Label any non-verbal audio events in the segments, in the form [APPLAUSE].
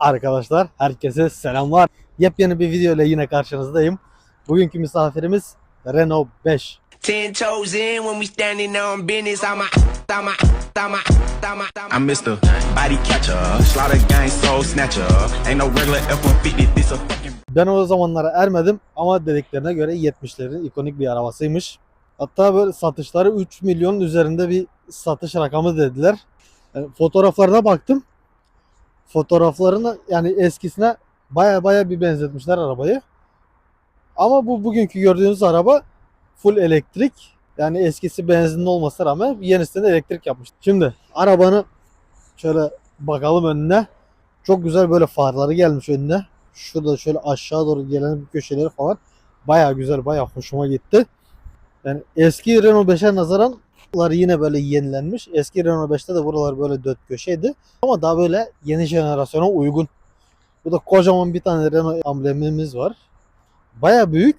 Arkadaşlar herkese selamlar. Yepyeni bir video ile yine karşınızdayım. Bugünkü misafirimiz Renault 5. Ten toes in when we standing on business. I'm a, I'm a, I'm a, I'm a, I'm Mr. Body Catcher, Slaughter Gang Soul Snatcher. Ain't no regular F-150, this a fucking Ben o zamanlara ermedim ama dediklerine göre 70'lerin ikonik bir arabasıymış. Hatta böyle satışları 3 milyonun üzerinde bir satış rakamı dediler. Yani fotoğraflarına baktım. Fotoğraflarını yani eskisine baya baya bir benzetmişler arabayı. Ama bu bugünkü gördüğünüz araba full elektrik. Yani eskisi benzinli olmasına rağmen yenisini elektrik yapmış. Şimdi arabanın şöyle bakalım önüne. Çok güzel böyle farları gelmiş önüne. Şurada şöyle aşağı doğru gelen köşeleri falan baya güzel baya hoşuma gitti. Yani eski Renault 5'e nazaran buralar yine böyle yenilenmiş. Eski Renault 5'te de buralar böyle dört köşeydi. Ama daha böyle yeni jenerasyona uygun. Bu da kocaman bir tane Renault amblemimiz var. Baya büyük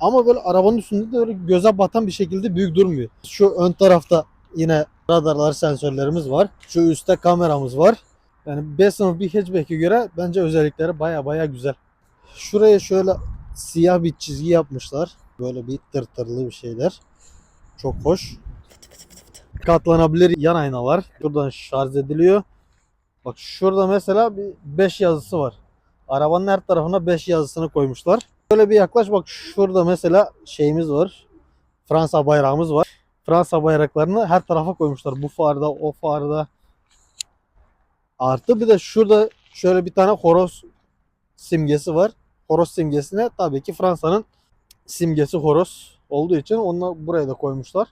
ama böyle arabanın üstünde de öyle göze batan bir şekilde büyük durmuyor. Şu ön tarafta yine radarlar sensörlerimiz var. Şu üstte kameramız var. Yani B sınıf bir hatchback'e göre bence özellikleri baya baya güzel. Şuraya şöyle siyah bir çizgi yapmışlar. Böyle bir tırtırlı bir şeyler. Çok hoş. Katlanabilir yan aynalar. Buradan şarj ediliyor. Bak şurada mesela bir 5 yazısı var. Arabanın her tarafına 5 yazısını koymuşlar. Böyle bir yaklaş bak şurada mesela şeyimiz var. Fransa bayrağımız var. Fransa bayraklarını her tarafa koymuşlar. Bu farda, o farda. Artı bir de şurada şöyle bir tane horoz simgesi var. Horoz simgesine tabii ki Fransa'nın simgesi horoz olduğu için onu buraya da koymuşlar.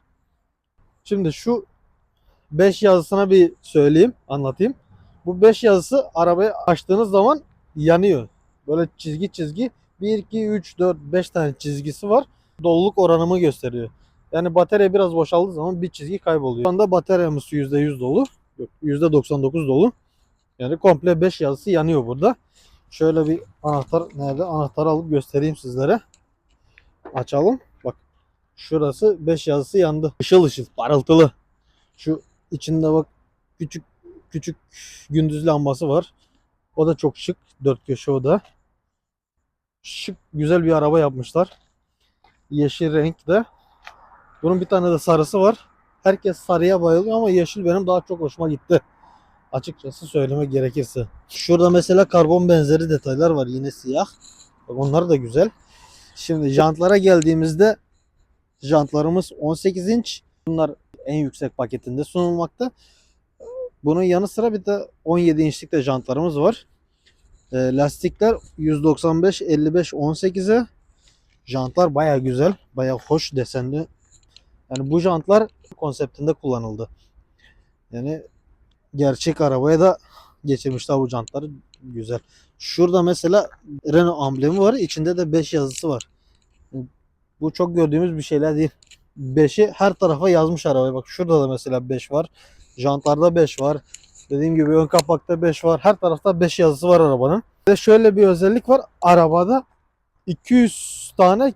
Şimdi şu 5 yazısına bir söyleyeyim, anlatayım. Bu 5 yazısı arabayı açtığınız zaman yanıyor. Böyle çizgi çizgi 1, 2, 3, 4, 5 tane çizgisi var. Doluluk oranımı gösteriyor. Yani batarya biraz boşaldığı zaman bir çizgi kayboluyor. Şu anda bataryamız %100 dolu. Yok, %99 dolu. Yani komple 5 yazısı yanıyor burada. Şöyle bir anahtar nerede? Anahtarı alıp göstereyim sizlere. Açalım. Şurası 5 yazısı yandı. Işıl ışıl parıltılı. Şu içinde bak küçük küçük gündüz lambası var. O da çok şık. Dört köşe o da. Şık güzel bir araba yapmışlar. Yeşil renkte. Bunun bir tane de sarısı var. Herkes sarıya bayılıyor ama yeşil benim daha çok hoşuma gitti. Açıkçası söylemek gerekirse. Şurada mesela karbon benzeri detaylar var yine siyah. Onlar da güzel. Şimdi jantlara geldiğimizde jantlarımız 18 inç. Bunlar en yüksek paketinde sunulmakta. Bunun yanı sıra bir de 17 inçlik de jantlarımız var. E, lastikler 195 55 18'e. Jantlar baya güzel, baya hoş desenli. Yani bu jantlar konseptinde kullanıldı. Yani gerçek arabaya da geçirmişler bu jantları. Güzel. Şurada mesela Renault amblemi var. İçinde de 5 yazısı var. Bu çok gördüğümüz bir şeyler değil. 5'i her tarafa yazmış arabaya. Bak şurada da mesela 5 var. Jantlarda 5 var. Dediğim gibi ön kapakta 5 var. Her tarafta 5 yazısı var arabanın. Ve şöyle bir özellik var. Arabada 200 tane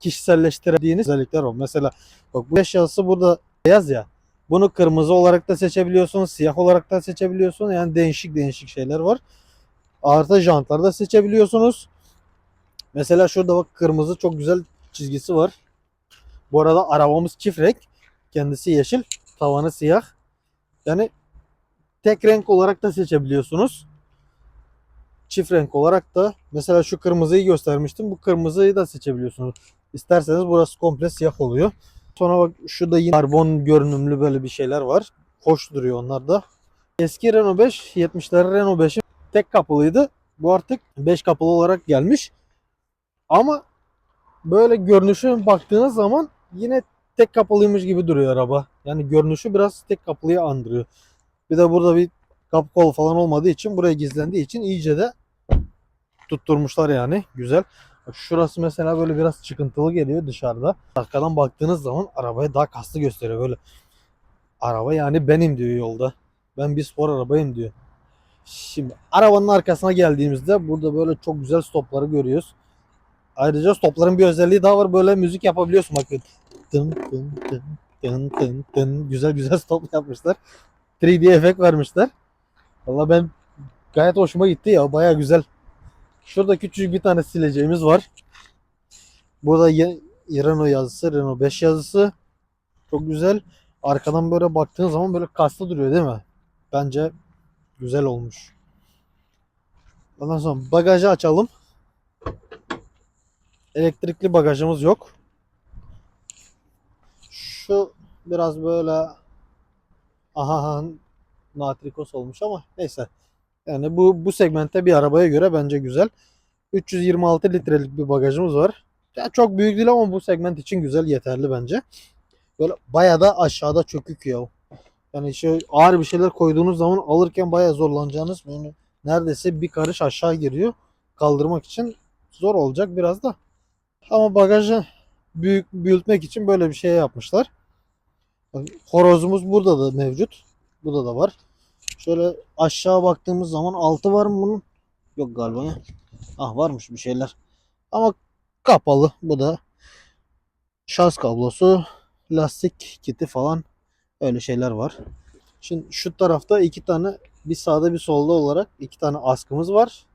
kişiselleştirdiğiniz özellikler var. Mesela bak bu 5 yazısı burada beyaz ya. Bunu kırmızı olarak da seçebiliyorsun, siyah olarak da seçebiliyorsun. Yani değişik değişik şeyler var. Artı jantları da seçebiliyorsunuz. Mesela şurada bak kırmızı çok güzel çizgisi var. Bu arada arabamız çift renk. Kendisi yeşil, tavanı siyah. Yani tek renk olarak da seçebiliyorsunuz. Çift renk olarak da mesela şu kırmızıyı göstermiştim. Bu kırmızıyı da seçebiliyorsunuz. İsterseniz burası komple siyah oluyor. Sonra bak şurada yine karbon görünümlü böyle bir şeyler var. Hoş duruyor onlar da. Eski Renault 5, 70'ler Renault 5'in tek kapılıydı. Bu artık 5 kapılı olarak gelmiş. Ama böyle görünüşe baktığınız zaman yine tek kapılıymış gibi duruyor araba. Yani görünüşü biraz tek kapılıyı andırıyor. Bir de burada bir kapı kol falan olmadığı için buraya gizlendiği için iyice de tutturmuşlar yani. Güzel. Şurası mesela böyle biraz çıkıntılı geliyor dışarıda. Arkadan baktığınız zaman arabaya daha kaslı gösteriyor böyle. Araba yani benim diyor yolda. Ben bir spor arabayım diyor. Şimdi arabanın arkasına geldiğimizde burada böyle çok güzel stopları görüyoruz. Ayrıca stopların bir özelliği daha var. Böyle müzik yapabiliyorsun bakın. Tın tın tın tın tın tın. Güzel güzel [LAUGHS] stop yapmışlar. 3D efekt vermişler. Valla ben Gayet hoşuma gitti ya. Baya güzel. Şurada küçücük bir tane sileceğimiz var. Burada Renault yazısı, Renault 5 yazısı. Çok güzel. Arkadan böyle baktığın zaman böyle kaslı duruyor değil mi? Bence güzel olmuş. Ondan sonra bagajı açalım. Elektrikli bagajımız yok. Şu biraz böyle aha natrikos olmuş ama neyse. Yani bu bu segmentte bir arabaya göre bence güzel. 326 litrelik bir bagajımız var. Ya çok büyük değil ama bu segment için güzel yeterli bence. Böyle bayağı da aşağıda çökük ya. Yani şey ağır bir şeyler koyduğunuz zaman alırken bayağı zorlanacağınız böyle neredeyse bir karış aşağı giriyor. Kaldırmak için zor olacak biraz da. Ama bagajı büyük büyütmek için böyle bir şey yapmışlar. Bak, Horozumuz burada da mevcut. Burada da var. Şöyle aşağı baktığımız zaman altı var mı bunun? Yok galiba. Ah varmış bir şeyler. Ama kapalı. Bu da şarj kablosu, lastik kiti falan öyle şeyler var. Şimdi şu tarafta iki tane bir sağda bir solda olarak iki tane askımız var.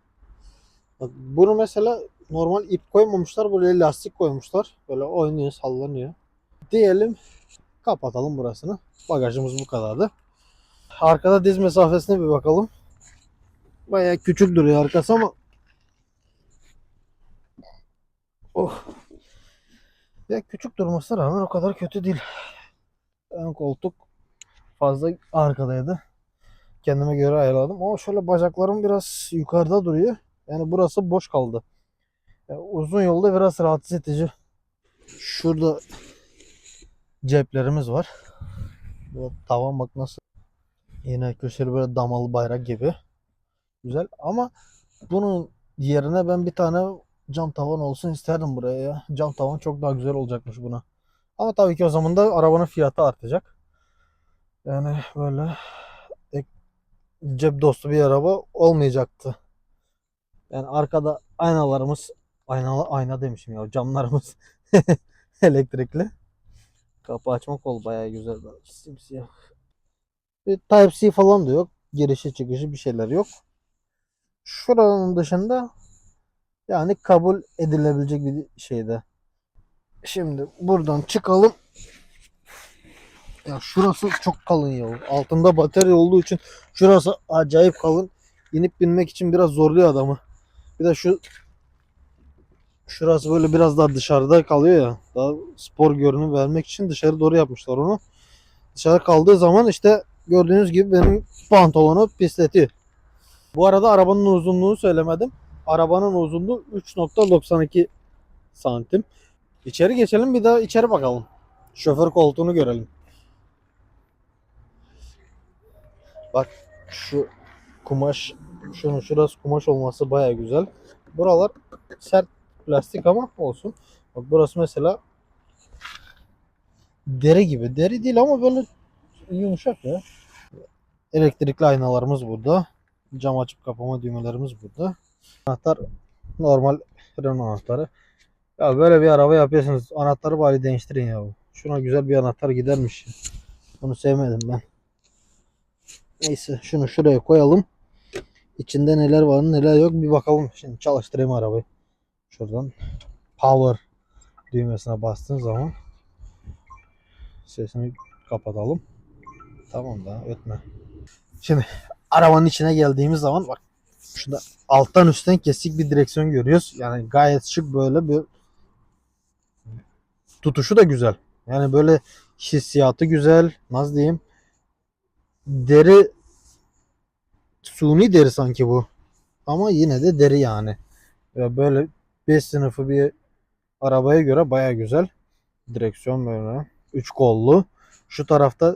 Bak bunu mesela normal ip koymamışlar. Böyle lastik koymuşlar. Böyle oynuyor, sallanıyor. Diyelim kapatalım burasını. Bagajımız bu kadardı. Arkada diz mesafesine bir bakalım. Bayağı küçük duruyor arkası ama Oh. Ya küçük durmasına rağmen o kadar kötü değil. Ön koltuk fazla arkadaydı. Kendime göre ayarladım. Ama şöyle bacaklarım biraz yukarıda duruyor. Yani burası boş kaldı. Uzun yolda biraz rahatsız edici. Şurada ceplerimiz var. Bu tavan bak nasıl. Yine köşeli böyle damalı bayrak gibi. Güzel ama bunun yerine ben bir tane cam tavan olsun isterdim buraya ya. Cam tavan çok daha güzel olacakmış buna. Ama tabii ki o zaman da arabanın fiyatı artacak. Yani böyle cep dostu bir araba olmayacaktı. Yani arkada aynalarımız aynalı ayna demişim ya camlarımız [LAUGHS] elektrikli. Kapı açma kol bayağı güzel simsiyah. Bir Type-C falan da yok. Girişi çıkışı bir şeyler yok. Şuranın dışında yani kabul edilebilecek bir şeyde. Şimdi buradan çıkalım. Ya şurası çok kalın ya. Altında batarya olduğu için şurası acayip kalın. İnip binmek için biraz zorluyor adamı. Bir de şu şurası böyle biraz daha dışarıda kalıyor ya. Daha spor görünüm vermek için dışarı doğru yapmışlar onu. Dışarı kaldığı zaman işte gördüğünüz gibi benim pantolonu pisletiyor. Bu arada arabanın uzunluğunu söylemedim. Arabanın uzunluğu 3.92 santim. İçeri geçelim bir daha içeri bakalım. Şoför koltuğunu görelim. Bak şu kumaş şunun şurası kumaş olması baya güzel. Buralar sert plastik ama olsun. Bak burası mesela deri gibi. Deri değil ama böyle yumuşak ya. Elektrikli aynalarımız burada. Cam açıp kapama düğmelerimiz burada. Anahtar normal Renault anahtarı. Ya böyle bir araba yapıyorsunuz. Anahtarı bari değiştirin ya. Şuna güzel bir anahtar gidermiş. Bunu sevmedim ben. Neyse şunu şuraya koyalım. İçinde neler var neler yok bir bakalım. Şimdi çalıştırayım arabayı. Şuradan power düğmesine bastığın zaman sesini kapatalım. Tamam da ötme. Şimdi arabanın içine geldiğimiz zaman bak şurada alttan üstten kesik bir direksiyon görüyoruz. Yani gayet şık böyle bir tutuşu da güzel. Yani böyle hissiyatı güzel. Nasıl diyeyim? Deri suni deri sanki bu. Ama yine de deri yani. Böyle 5 sınıfı bir arabaya göre baya güzel. Direksiyon böyle. 3 kollu. Şu tarafta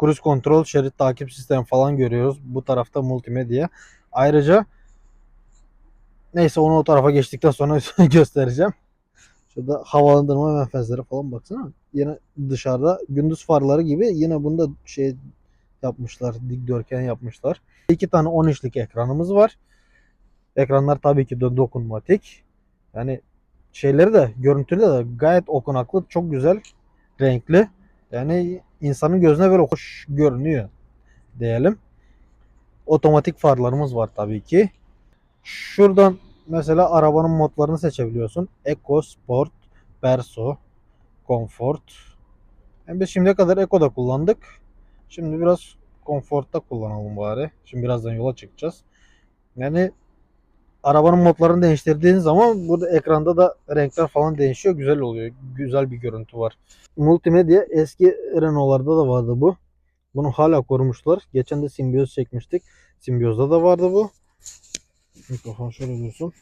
cruise kontrol, şerit takip sistemi falan görüyoruz. Bu tarafta multimedya. Ayrıca neyse onu o tarafa geçtikten sonra [LAUGHS] göstereceğim. Şurada havalandırma menfezleri falan baksana. Yine dışarıda gündüz farları gibi yine bunda şey yapmışlar. Dikdörtgen yapmışlar. İki tane 10 inçlik ekranımız var. Ekranlar tabii ki de dokunmatik. Yani şeyleri de görüntüleri de gayet okunaklı. Çok güzel. Renkli. Yani insanın gözüne böyle hoş görünüyor diyelim. Otomatik farlarımız var tabii ki. Şuradan mesela arabanın modlarını seçebiliyorsun. Eco, Sport, Perso, Comfort. Yani biz şimdiye kadar Eco'da kullandık. Şimdi biraz Comfort'ta kullanalım bari. Şimdi birazdan yola çıkacağız. Yani arabanın modlarını değiştirdiğin zaman burada ekranda da renkler falan değişiyor. Güzel oluyor. Güzel bir görüntü var. Multimedya eski Renault'larda da vardı bu. Bunu hala korumuşlar. Geçen de Simbiyoz çekmiştik. Simbioz'da da vardı bu. Mikrofon şöyle dursun.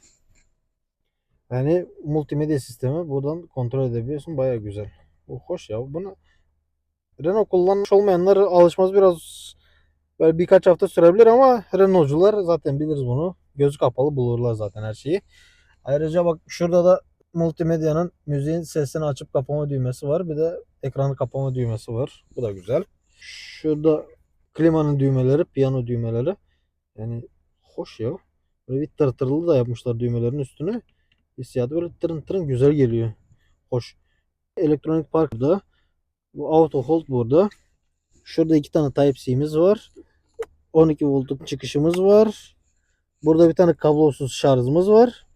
Yani multimedya sistemi buradan kontrol edebiliyorsun. Baya güzel. Bu hoş ya. Bunu Renault kullanmış olmayanlar alışmaz biraz böyle birkaç hafta sürebilir ama Renault'cular zaten biliriz bunu. Gözü kapalı bulurlar zaten her şeyi. Ayrıca bak şurada da multimedyanın müziğin sesini açıp kapama düğmesi var. Bir de ekranı kapama düğmesi var. Bu da güzel. Şurada klimanın düğmeleri, piyano düğmeleri. Yani hoş ya. Böyle bir tırtırlı da yapmışlar düğmelerin üstüne. Hissiyatı böyle tırın tırın güzel geliyor. Hoş. Elektronik park burada. Bu auto hold burada. Şurada iki tane Type-C'miz var. 12 voltluk çıkışımız var. Burada bir tane kablosuz şarjımız var.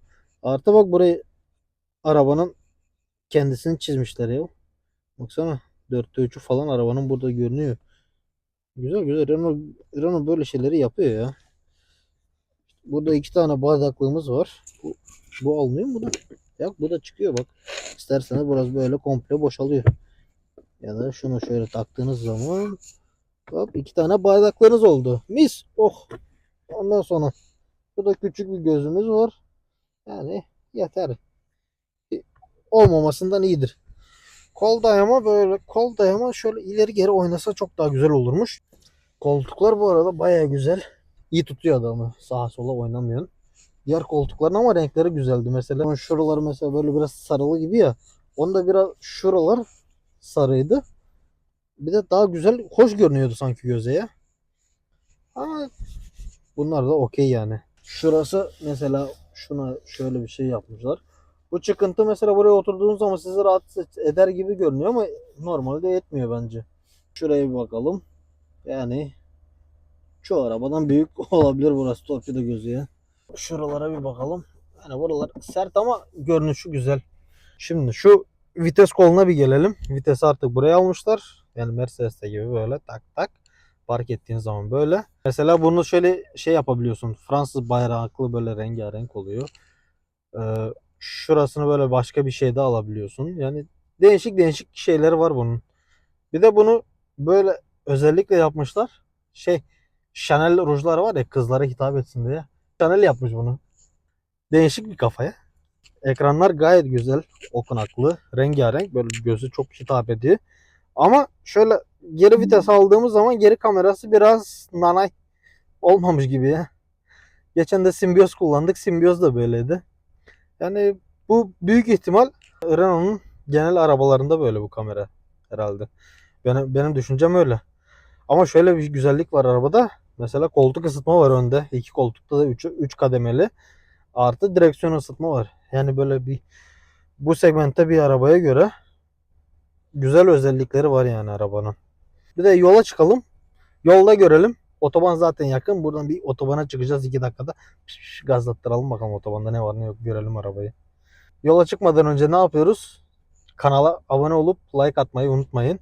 Artı bak burayı arabanın kendisini çizmişler ya. Baksana 4'te 3'ü falan arabanın burada görünüyor. Güzel güzel Renault, Renault böyle şeyleri yapıyor ya. Burada iki tane bardaklığımız var. Bu, bu almıyor mu bu da? Yok bu da çıkıyor bak. İsterseniz burası böyle komple boşalıyor. Ya da şunu şöyle taktığınız zaman hop iki tane bardaklarınız oldu. Mis. Oh. Ondan sonra burada küçük bir gözümüz var. Yani yeter. Olmamasından iyidir. Kol dayama böyle kol dayama şöyle ileri geri oynasa çok daha güzel olurmuş. Koltuklar bu arada baya güzel. İyi tutuyor adamı. Sağa sola oynamıyorsun. Diğer koltukların ama renkleri güzeldi. Mesela şuralar mesela böyle biraz sarılı gibi ya. Onda biraz şuralar sarıydı. Bir de daha güzel, hoş görünüyordu sanki göze ya. Ama bunlar da okey yani. Şurası mesela şuna şöyle bir şey yapmışlar. Bu çıkıntı mesela buraya oturduğunuz zaman sizi rahatsız eder gibi görünüyor ama normalde etmiyor bence. Şuraya bir bakalım. Yani şu arabadan büyük [LAUGHS] olabilir burası torpido gözü ya. Şuralara bir bakalım. Yani buralar sert ama görünüşü güzel. Şimdi şu vites koluna bir gelelim. Vitesi artık buraya almışlar. Yani Mercedes'te gibi böyle tak tak park ettiğin zaman böyle. Mesela bunu şöyle şey yapabiliyorsun. Fransız bayraklı böyle rengarenk oluyor. Ee, şurasını böyle başka bir şeyde alabiliyorsun. Yani değişik değişik şeyleri var bunun. Bir de bunu böyle özellikle yapmışlar. Şey Chanel rujlar var ya kızlara hitap etsin diye. Chanel yapmış bunu. Değişik bir kafaya. Ekranlar gayet güzel, okunaklı, rengarenk. Böyle gözü çok hitap ediyor. Ama şöyle geri vites aldığımız zaman geri kamerası biraz nanay olmamış gibi ya. Geçen de Symbios kullandık. Symbios da böyleydi. Yani bu büyük ihtimal Renault'un genel arabalarında böyle bu kamera herhalde. Benim, benim düşüncem öyle. Ama şöyle bir güzellik var arabada. Mesela koltuk ısıtma var önde. İki koltukta da 3 3 kademeli. Artı direksiyon ısıtma var. Yani böyle bir bu segmentte bir arabaya göre güzel özellikleri var yani arabanın. Bir de yola çıkalım. Yolda görelim. Otoban zaten yakın. Buradan bir otobana çıkacağız 2 dakikada. Piş gazlattıralım bakalım otobanda ne var ne yok görelim arabayı. Yola çıkmadan önce ne yapıyoruz? Kanala abone olup like atmayı unutmayın.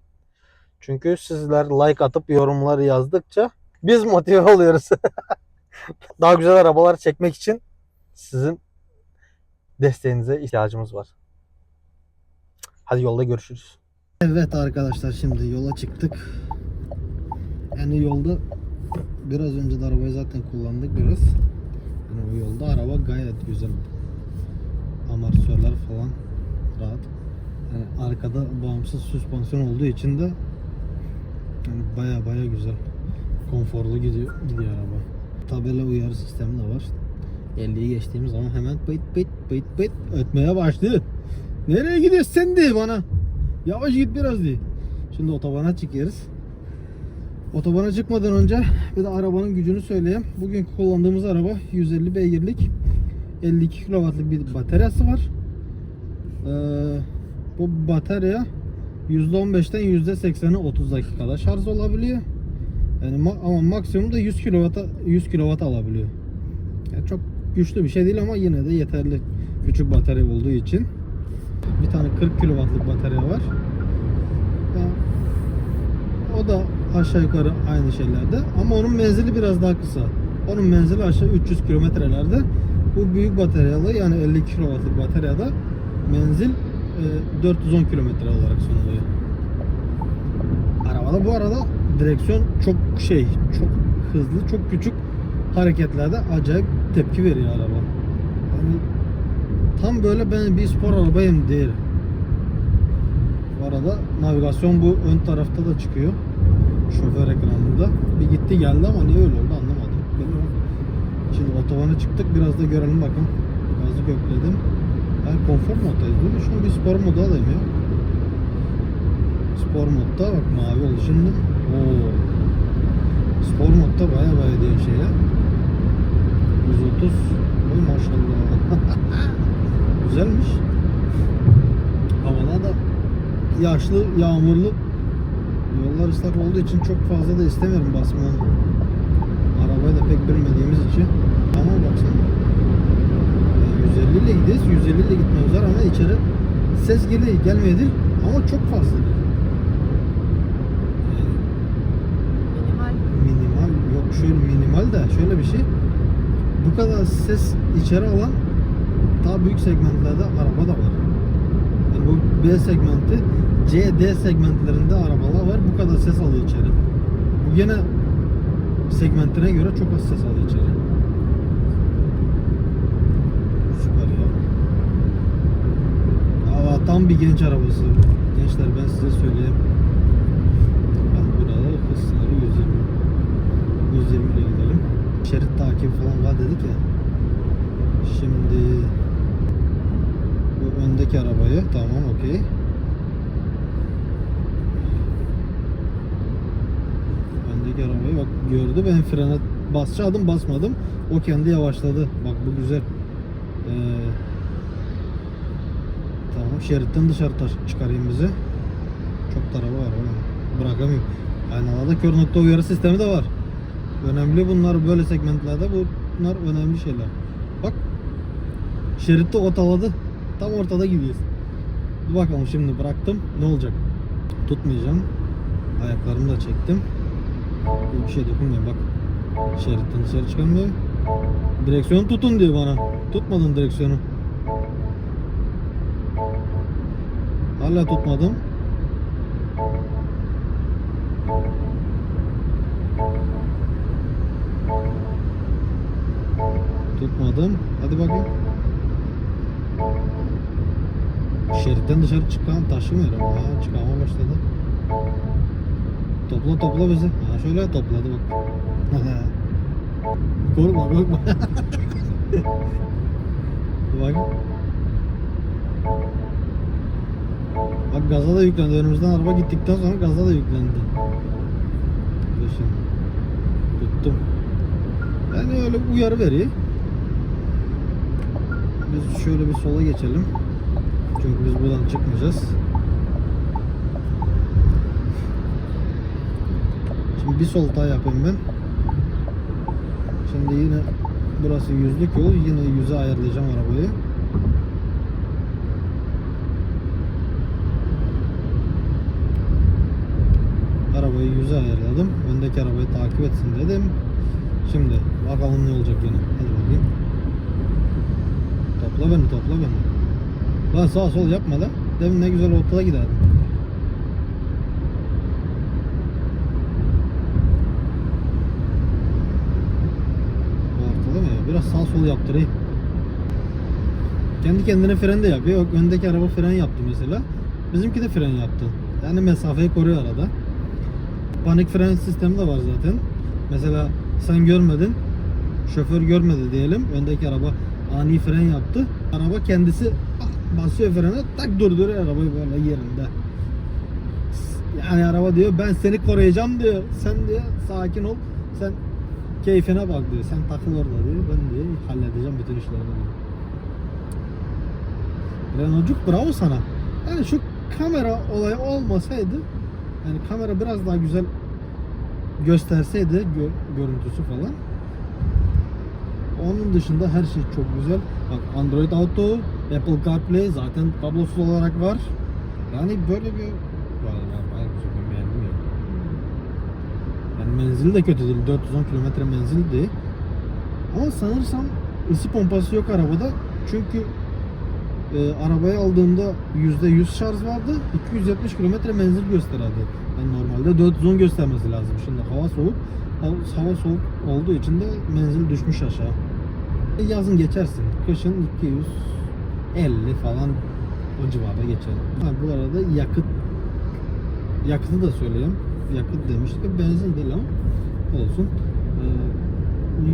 Çünkü sizler like atıp yorumlar yazdıkça biz motive oluyoruz. [LAUGHS] Daha güzel arabalar çekmek için sizin desteğinize ihtiyacımız var. Hadi yolda görüşürüz. Evet arkadaşlar şimdi yola çıktık. Yani yolda biraz önce de arabayı zaten kullandık biraz. Yani o yolda araba gayet güzel. Amortisörler falan rahat. Yani arkada bağımsız süspansiyon olduğu için de yani baya baya güzel. Konforlu gidiyor, gidiyor araba. Tabela uyarı sistemi de var. 50'yi geçtiğimiz zaman hemen pıt pıt pıt pıt ötmeye başladı. Nereye gidiyorsun sen de bana? Yavaş git biraz diye. Şimdi otobana çıkıyoruz. Otobana çıkmadan önce bir de arabanın gücünü söyleyeyim. Bugünkü kullandığımız araba 150 beygirlik 52 kW'lık bir bataryası var. Ee, bu batarya %15'ten %80'i 30 dakikada şarj olabiliyor. Yani ma- ama maksimum da 100 kW'a 100 kW alabiliyor. Yani çok güçlü bir şey değil ama yine de yeterli küçük batarya olduğu için. Bir tane 40 kW'lık batarya var. O da aşağı yukarı aynı şeylerde ama onun menzili biraz daha kısa. Onun menzili aşağı 300 kilometrelerde. Bu büyük bataryalı yani 50 kW'lık bataryada menzil e, 410 kilometre olarak sunuluyor. Arabada bu arada direksiyon çok şey, çok hızlı, çok küçük hareketlerde acayip tepki veriyor araba. Yani tam böyle ben bir spor arabayım değil. Bu arada navigasyon bu ön tarafta da çıkıyor. Şoför ekranında. Bir gitti geldi ama niye öyle oldu anlamadım. Bilmiyorum. Şimdi otobana çıktık biraz da görelim bakın. Gazı kökledim. Ben konfor moddayız. Dur şunu bir spor modu alayım ya. Spor modda bak mavi oldu şimdi. Oo. Spor modda baya baya şey ya. 130. yaşlı, yağmurlu. Yollar ıslak olduğu için çok fazla da istemiyorum basmanı. Arabayı da pek bilmediğimiz için. Ama baksana. Yani 150 ile gidiyoruz. 150 ile gitmemiz var ama içeri ses geliyor, gelmedi ama çok fazla. Minimal. minimal yok şöyle minimal de şöyle bir şey. Bu kadar ses içeri alan daha büyük segmentlerde araba da var. Yani bu B segmenti C, D segmentlerinde arabalar var. Bu kadar ses alıyor içeri. Bu gene segmentine göre çok az ses alıyor içeri. Süper ya. Aa, tam bir genç arabası. Gençler ben size söyleyeyim. Bak burada hız sınırı 120. 120 ile gidelim. Şerit takibi falan var dedik ya. Şimdi bu öndeki arabayı tamam okey. Öndeki arabayı bak gördü ben frene basacaktım basmadım. O kendi yavaşladı. Bak bu güzel. Ee, tamam şeritten dışarı çıkarayım bizi. Çok da araba var oğlum. Bırakamıyorum. Aynalada kör nokta uyarı sistemi de var. Önemli bunlar böyle segmentlerde bunlar önemli şeyler. Bak şeritte otaladı. Tam ortada gidiyoruz. Bakalım şimdi bıraktım. Ne olacak? Tutmayacağım. Ayaklarımı da çektim. Bir şey dokunmuyor bak. Şeritten dışarı çıkamıyor. Direksiyonu tutun diyor bana. Tutmadın direksiyonu. Hala tutmadım. Tutmadım. Hadi bakayım. Şeritten dışarı çıkan taşımıyor ama ha, çıkama başladı. Topla topla bizi. Şöyle topladı bak. [LAUGHS] korkma korkma. [LAUGHS] Bakayım. Bak gaza da yüklendi. Önümüzden araba gittikten sonra gaza da yüklendi. Şimdi. Tuttum. Yani öyle uyarı veriyor. Biz şöyle bir sola geçelim. Çünkü biz buradan çıkmayacağız. Şimdi bir sol daha yapayım ben. Şimdi yine burası yüzlük yol. Yine yüze ayarlayacağım arabayı. Arabayı yüze ayarladım. Öndeki arabayı takip etsin dedim. Şimdi bakalım ne olacak yine. Hadi bakayım. Topla beni topla beni. Lan sağ sol yapma da. Demin ne güzel ortada giderdim. Bu ortada mı ya? Biraz sağ sol yaptırayım. Kendi kendine fren de yapıyor. Yok öndeki araba fren yaptı mesela. Bizimki de fren yaptı. Yani mesafeyi koruyor arada. Panik fren sistemi de var zaten. Mesela sen görmedin. Şoför görmedi diyelim. Öndeki araba ani fren yaptı. Araba kendisi basıyor frene tak durduruyor arabayı böyle yerinde. Yani araba diyor ben seni koruyacağım diyor. Sen diyor sakin ol. Sen keyfine bak diyor. Sen takıl orada diyor. Ben diyor halledeceğim bütün işleri diyor. Renault'cuk bravo sana. Yani şu kamera olayı olmasaydı yani kamera biraz daha güzel gösterseydi gö- görüntüsü falan. Onun dışında her şey çok güzel. Bak Android Auto, Apple CarPlay zaten kablosuz olarak var. Yani böyle bir Vallahi bayağı güzel ben beğendim ya. Yani menzili de kötü değil. 410 kilometre menzildi. Ama sanırsam ısı pompası yok arabada. Çünkü e, arabayı aldığımda %100 şarj vardı. 270 kilometre menzil gösterdi. Yani normalde 410 göstermesi lazım. Şimdi hava soğuk. Hava soğuk olduğu için de menzil düşmüş aşağı. E, Yazın geçersin. Kışın 250 falan o civarda geçer. Ha, bu arada yakıt yakıtı da söyleyeyim. Yakıt demiştik. Benzin değil ama olsun.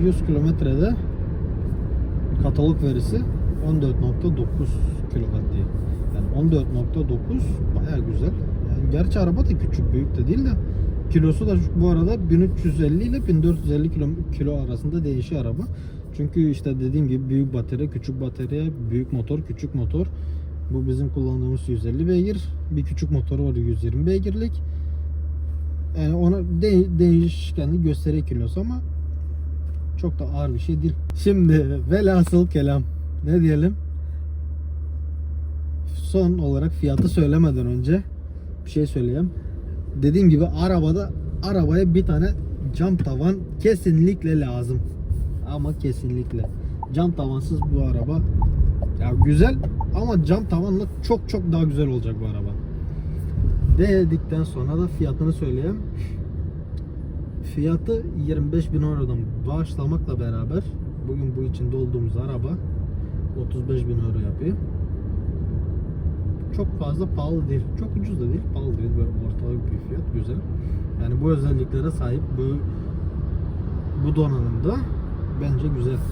Ee, 100 kilometrede katalog verisi 14.9 kilowatt değil. Yani 14.9 baya güzel. Yani gerçi araba da küçük büyük de değil de kilosu da bu arada 1350 ile 1450 kilo, kilo arasında değişiyor araba. Çünkü işte dediğim gibi büyük batarya, küçük batarya, büyük motor, küçük motor. Bu bizim kullandığımız 150 beygir. Bir küçük motoru var 120 beygirlik. Yani ona de- değişkenlik gösteriyor kilosu ama çok da ağır bir şey değil. Şimdi velhasıl kelam ne diyelim? Son olarak fiyatı söylemeden önce bir şey söyleyeyim. Dediğim gibi arabada arabaya bir tane cam tavan kesinlikle lazım. Ama kesinlikle. Cam tavansız bu araba ya güzel ama cam tavanla çok çok daha güzel olacak bu araba. Dedikten sonra da fiyatını söyleyeyim. Fiyatı 25 bin eurodan bağışlamakla beraber bugün bu içinde olduğumuz araba 35 bin euro yapıyor. Çok fazla pahalı değil. Çok ucuz da değil. Pahalı değil. Böyle ortalık bir fiyat. Güzel. Yani bu özelliklere sahip bu bu donanımda bence güzel. [LAUGHS]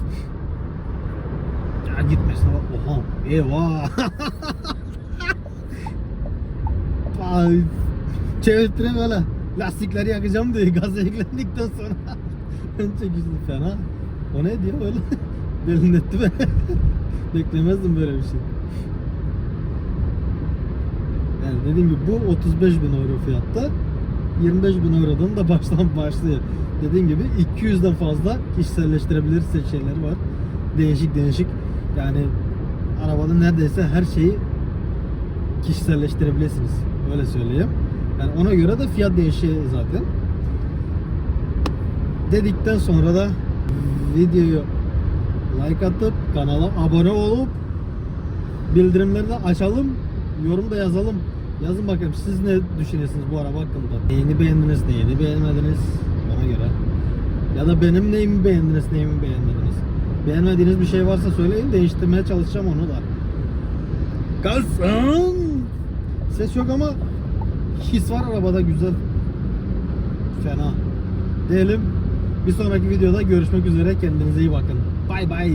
Ya gitmesin. Oha. Eyvah. [LAUGHS] Çevirtire böyle. Lastikleri yakacağım diye [LAUGHS] gaza eklendikten sonra. [LAUGHS] Ön çekişti fena. O ne diyor öyle? [LAUGHS] Belindetti be. Beklemezdim böyle bir şey. Yani dediğim gibi bu 35 bin euro fiyatta 25 bin eurodan da baştan başlıyor. Dediğim gibi 200'den fazla kişiselleştirebilir şeyleri var. Değişik değişik. Yani arabada neredeyse her şeyi kişiselleştirebilirsiniz. Öyle söyleyeyim. Yani ona göre de fiyat değişiyor zaten. Dedikten sonra da videoyu like atıp kanala abone olup bildirimleri de açalım. Yorum da yazalım. Yazın bakayım siz ne düşünüyorsunuz bu araba hakkında? Neyini beğendiniz, neyini beğenmediniz ona göre. Ya da benim neyimi beğendiniz, neyimi beğenmediniz. Beğenmediğiniz bir şey varsa söyleyin değiştirmeye çalışacağım onu da. Kalsın. Ses yok ama his var arabada güzel. Fena. Diyelim bir sonraki videoda görüşmek üzere kendinize iyi bakın. Bay bay.